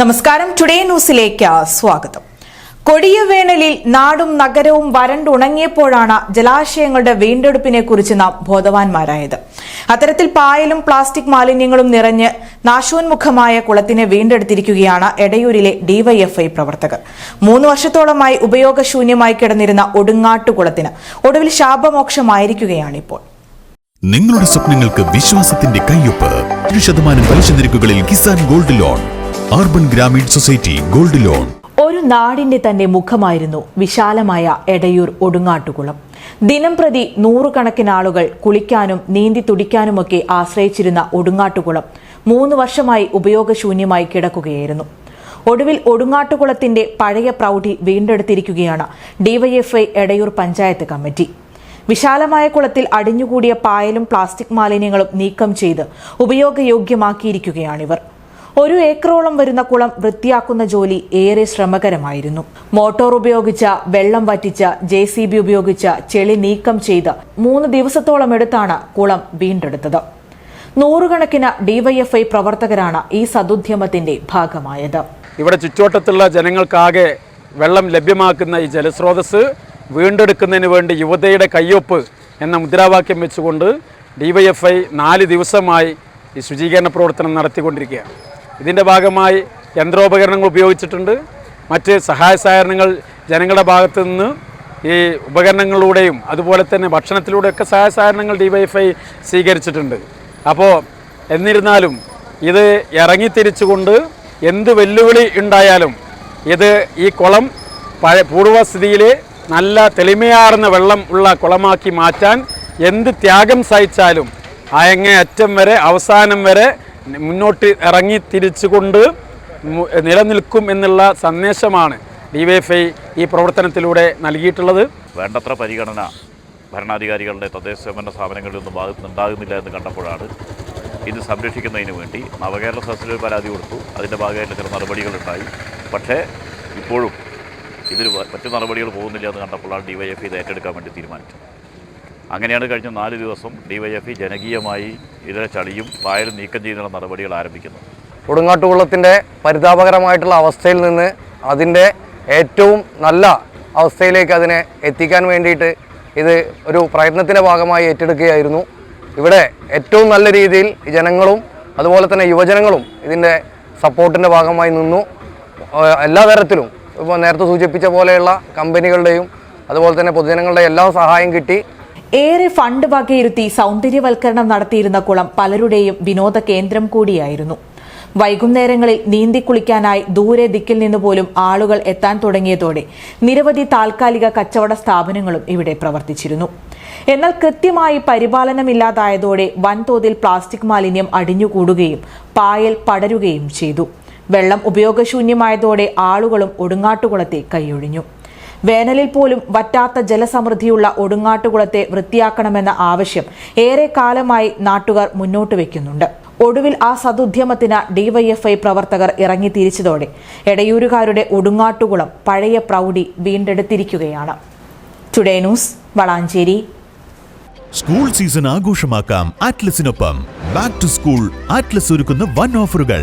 നമസ്കാരം. ടുഡേ ന്യൂസിലേക്ക് സ്വാഗതം. കൊടിയ വേനലിൽ നാടും നഗരവും വരണ്ടുണങ്ങിയപ്പോഴാണ് ജലാശയങ്ങളുടെ വീണ്ടെടുപ്പിനെ കുറിച്ച് നാം ബോധവാന്മാരായത്. അത്തരത്തിൽ പായലും പ്ലാസ്റ്റിക് മാലിന്യങ്ങളും നിറഞ്ഞ് നാശോന്മുഖമായ കുളത്തിനെ വീണ്ടെടുത്തിരിക്കുകയാണ് എടയൂരിലെ ഡിവൈഎഫ്ഐ പ്രവർത്തകർ. മൂന്ന് വർഷത്തോളമായി ഉപയോഗശൂന്യമായി കിടന്നിരുന്ന ഒടുങ്ങാട്ടുകുളത്തിന് ഒടുവിൽ ശാപമോക്ഷമായിരിക്കുകയാണിപ്പോൾ. നിങ്ങളുടെ സ്വപ്നങ്ങൾക്ക് വിശ്വാസത്തിന്റെ കയ്യൊപ്പ്. ശതമാനം പലിശ നിരക്കുകളിൽ Kisan gold loan. Urban Grameen society gold loan ഒരു നാടിന്റെ തന്നെ മുഖമായിരുന്നു വിശാലമായ എടയൂർ ഒടുങ്ങാട്ടുകുളം ദിനം പ്രതി നൂറുകണക്കിന് ആളുകൾ കുളിക്കാനും നീന്തി തുടിക്കാനുമൊക്കെ ആശ്രയിച്ചിരുന്ന ഒടുങ്ങാട്ടുകുളം മൂന്ന് വർഷമായി ഉപയോഗശൂന്യമായി കിടക്കുകയായിരുന്നു. ഒടുവിൽ ഒടുങ്ങാട്ടുകുളത്തിന്റെ പഴയ പ്രൗഢി വീണ്ടെടുത്തിരിക്കുകയാണ് ഡിവൈഎഫ്ഐ എടയൂർ പഞ്ചായത്ത് കമ്മിറ്റി. വിശാലമായ കുളത്തിൽ അടിഞ്ഞുകൂടിയ പായലും പ്ലാസ്റ്റിക് മാലിന്യങ്ങളും നീക്കം ചെയ്ത് ഉപയോഗയോഗ്യമാക്കിയിരിക്കുകയാണിവർ. ഒരു ഏക്കറോളം വരുന്ന കുളം വൃത്തിയാക്കുന്ന ജോലി ഏറെ ശ്രമകരമായിരുന്നു. മോട്ടോർ ഉപയോഗിച്ച വെള്ളം വറ്റിച്ച ജെ സി ബി ഉപയോഗിച്ച ചെളി നീക്കം ചെയ്ത് മൂന്ന് ദിവസത്തോളം എടുത്താണ് കുളം വീണ്ടെടുത്തത്. നൂറുകണക്കിന് ഡിവൈഎഫ്ഐ പ്രവർത്തകരാണ് ഈ സതുദ്യമത്തിന്റെ ഭാഗമായത്. ഇവിടെ ചുറ്റുവട്ടത്തുള്ള ജനങ്ങൾക്കാകെ വെള്ളം ലഭ്യമാക്കുന്ന ഈ ജലസ്രോതസ് വീണ്ടെടുക്കുന്നതിന് വേണ്ടി യുവതയുടെ കയ്യൊപ്പ് എന്ന മുദ്രാവാക്യം വെച്ചുകൊണ്ട് ഡിവൈഎഫ്ഐ നാല് ദിവസമായി ഈ ശുചീകരണ പ്രവർത്തനം നടത്തിക്കൊണ്ടിരിക്കുകയാണ്. ഇതിന്റെ ഭാഗമായി യന്ത്രോപകരണങ്ങൾ ഉപയോഗിച്ചിട്ടുണ്ട്. മറ്റ് സഹായ സഹകരണങ്ങൾ ജനങ്ങളുടെ ഭാഗത്തു നിന്ന് ഈ ഉപകരണങ്ങളിലൂടെയും അതുപോലെ തന്നെ ഭക്ഷണത്തിലൂടെയൊക്കെ സഹായ സഹകരണങ്ങൾ ഡിവൈഫൈ സ്വീകരിച്ചിട്ടുണ്ട്. അപ്പോൾ എന്നിരുന്നാലും ഇത് ഇറങ്ങിത്തിരിച്ചുകൊണ്ട് എന്ത് വെല്ലുവിളി ഉണ്ടായാലും ഇത് ഈ കുളം പഴയ പൂർവസ്ഥിതിയിൽ നല്ല തെളിമയാർന്ന വെള്ളം ഉള്ള കുളമാക്കി മാറ്റാൻ എന്ത് ത്യാഗം സഹിച്ചാലും അങ്ങേ അറ്റം വരെ അവസാനം വരെ മുന്നോട്ട് ഇറങ്ങി തിരിച്ചുകൊണ്ട് നിലനിൽക്കും എന്നുള്ള സന്ദേശമാണ് ഡിവൈഎഫ്ഐ ഈ പ്രവർത്തനത്തിലൂടെ നൽകിയിട്ടുള്ളത്. വേണ്ടത്ര പരിഗണന ഭരണാധികാരികളുടെ തദ്ദേശ സ്വയംഭരണ സ്ഥാപനങ്ങളിൽ നിന്നും ഭാഗത്തുനിന്നുണ്ടാകുന്നില്ല എന്ന് കണ്ടപ്പോഴാണ് ഇത് സംരക്ഷിക്കുന്നതിന് വേണ്ടി നവകേരള സദസ്സിൽ പരാതി കൊടുത്തു. അതിന്റെ ഭാഗമായിട്ട് ചില നടപടികളുണ്ടായി പക്ഷേ ഇപ്പോഴും ഇതിൽ മറ്റു നടപടികൾ പോകുന്നില്ല എന്ന് കണ്ടപ്പോഴാണ് ഡിവൈഎഫ്ഐ ഇത് ഏറ്റെടുക്കാൻ വേണ്ടി തീരുമാനിച്ചത്. അങ്ങനെയാണ് കഴിഞ്ഞ നാല് ദിവസം ഡിവൈഎഫ്ഇ ജനകീയമായി ഇതിലെ ചളിയും പായലും നീക്കം ചെയ്യുന്ന നടപടികൾ ആരംഭിക്കുന്നത്. കൊടുങ്ങാട്ടുകുളത്തിന്റെ പരിതാപകരമായിട്ടുള്ള അവസ്ഥയിൽ നിന്ന് അതിന്റെ ഏറ്റവും നല്ല അവസ്ഥയിലേക്ക് അതിനെ എത്തിക്കാൻ വേണ്ടിയിട്ട് ഇത് ഒരു പ്രയത്നത്തിന്റെ ഭാഗമായി ഏറ്റെടുക്കുകയായിരുന്നു. ഇവിടെ ഏറ്റവും നല്ല രീതിയിൽ ജനങ്ങളും അതുപോലെ തന്നെ യുവജനങ്ങളും ഇതിന്റെ സപ്പോർട്ടിന്റെ ഭാഗമായി നിന്നു. എല്ലാ തരത്തിലും ഇപ്പോൾ നേരത്തെ സൂചിപ്പിച്ച പോലെയുള്ള കമ്പനികളുടെയും അതുപോലെ തന്നെ പൊതുജനങ്ങളുടെ എല്ലാ സഹായം കിട്ടി. ഏറെ ഫണ്ട് വകയിരുത്തി സൗന്ദര്യവൽക്കരണം നടത്തിയിരുന്ന കുളം പലരുടെയും വിനോദ കേന്ദ്രം കൂടിയായിരുന്നു. വൈകുന്നേരങ്ങളിൽ നീന്തിക്കുളിക്കാനായി ദൂരെ ദിക്കിൽ നിന്നുപോലും ആളുകൾ എത്താൻ തുടങ്ങിയതോടെ നിരവധി താൽക്കാലിക കച്ചവട സ്ഥാപനങ്ങളും ഇവിടെ പ്രവർത്തിച്ചിരുന്നു. എന്നാൽ കൃത്യമായി പരിപാലനമില്ലാതായതോടെ വൻതോതിൽ പ്ലാസ്റ്റിക് മാലിന്യം അടിഞ്ഞുകൂടുകയും പായൽ പടരുകയും ചെയ്തു. വെള്ളം ഉപയോഗശൂന്യമായതോടെ ആളുകളും ഒടുങ്ങാട്ടുകുളത്തെ കൈയൊഴിഞ്ഞു. വേനലിൽ പോലും വറ്റാത്ത ജലസമൃദ്ധിയുള്ള ഒടുങ്ങാട്ടുകുളത്തെ വൃത്തിയാക്കണമെന്ന ആവശ്യം ഏറെ കാലമായി നാട്ടുകാർ മുന്നോട്ട് വയ്ക്കുന്നുണ്ട് ഒടുവിൽ ആ സതുദ്യമത്തിന് ഡിവൈഎഫ്ഐ പ്രവർത്തകർ ഇറങ്ങി തിരിച്ചതോടെ എടയൂരുകാരുടെ ഒടുങ്ങാട്ടുകുളം പഴയ പ്രൗഢി വീണ്ടെടുത്തിരിക്കുകയാണ്. Today news Valanchery. School season ആഘോഷമാക്കാം. ആറ്റ്ലസിനൊപ്പം ബാക്ക് ടു സ്കൂൾ ആറ്റ്ലസ് ഒരുക്കുന്ന വൺ ഓഫറുകൾ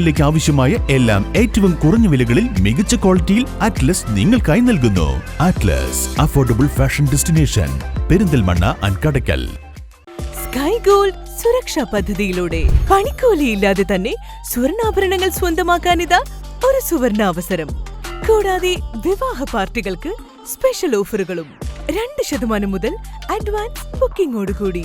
സീസണിലേക്ക് ആവശ്യമായ എല്ലാം ഏറ്റവും കുറഞ്ഞ വിലകളിൽ മികച്ച ക്വാളിറ്റിയിൽ അറ്റ്ലസ് നിങ്ങൾക്കായി നൽകുന്നു. Atlas affordable fashion destination Perinthalmanna അൻകടക്കൽ. Kadakkal sky gold സുരക്ഷാ പദ്ധതിയിലൂടെ പണിക്കൂലിയില്ലാതെ തന്നെ സ്വർണാഭരണങ്ങൾ സ്വന്തമാക്കാനിതാ ഒരു സുവർണ അവസരം കൂടാതെ വിവാഹ പാർട്ടികൾക്ക് സ്പെഷ്യൽ ഓഫറുകളും രണ്ട് ശതമാനം മുതൽ അഡ്വാൻസ് ബുക്കിംഗോടുകൂടി